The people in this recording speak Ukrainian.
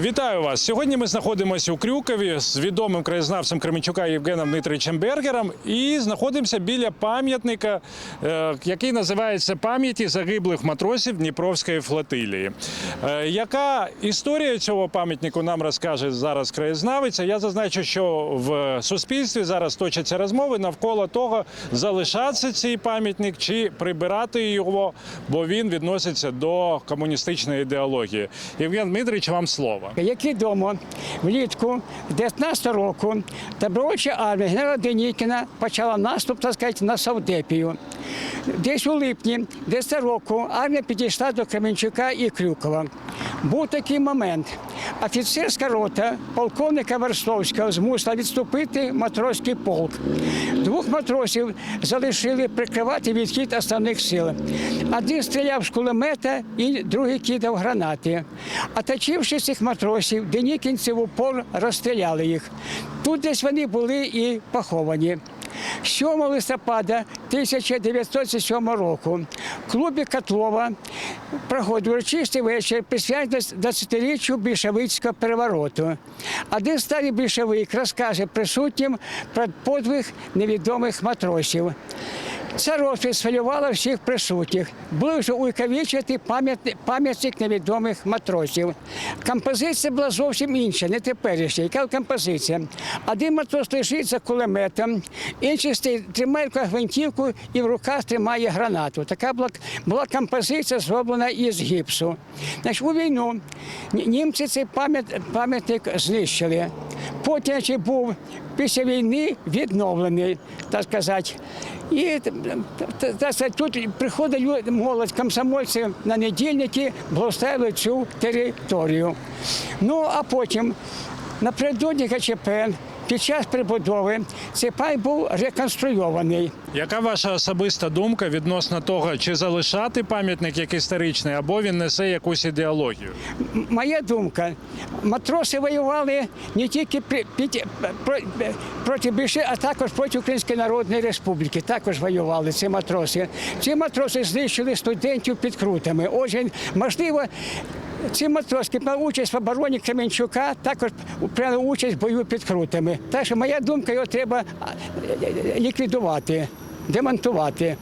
Вітаю вас! Сьогодні ми знаходимося у Крюкові з відомим краєзнавцем Кременчука Євгеном Дмитровичем Бергером і знаходимося біля пам'ятника, е, який називається пам'яті загиблих матросів Дніпровської флотилії. Е, Яка історія цього пам'ятнику нам розкаже зараз краєзнавець? Я зазначу, що в суспільстві зараз точаться розмови навколо того, залишатися цей пам'ятник чи прибирати його, бо він відноситься до комуністичної ідеології. Євген Дмитрович, вам слово. Як відомо, влітку 19 року добровольча армія генерала Денікіна почала наступ, так сказати, на Савдепію. Десь у липні 10 року армія підійшла до Кременчука і Крюкова. Був такий момент. Офіцерська рота полковника Версловського змусила відступити матроський полк. Двох матросів залишили прикривати відхід основних сил. Один стріляв з кулемета, і другий кидав гранати. Оточивши цих матросів, денікінці в упор розстріляли їх. Тут десь вони були і поховані. 7 листопада 1907 року в клубі Котлова проходив урочистий вечір, присвячений 20-річчю більшовицького перевороту. Один старий більшовик розкаже присутнім про подвиг невідомих матросів. Ця розповідь схвилювала всіх присутніх. Були вже пам'ятник, пам'ятник невідомих матросів. Композиція була зовсім інша, не теперішня. Яка композиція? Один матрос лежить за кулеметом, інший тримає в руках гвинтівку і в руках тримає гранату. Така була, була композиція зроблена із гіпсу. Значить, у війну німці цей пам'ятник знищили. Потім ще був після війни відновлений, так сказати. І так тут приходить люди молодь, комсомольці на недільники, благословили цю територію. Ну а потім напередодні ГЧП під час прибудови цей пай був реконструйований. Яка ваша особиста думка відносно того, чи залишати пам'ятник як історичний, або він несе якусь ідеологію? Моя думка, матроси воювали не тільки при- під- проти більше, а також проти Української Народної Республіки. Також воювали ці матроси. Ці матроси знищили студентів під крутами. Отже, можливо. Ці матроски приймали участь в обороні Кременчука, також прийняли участь в бою під крутами. Так що моя думка, його треба ліквідувати, демонтувати.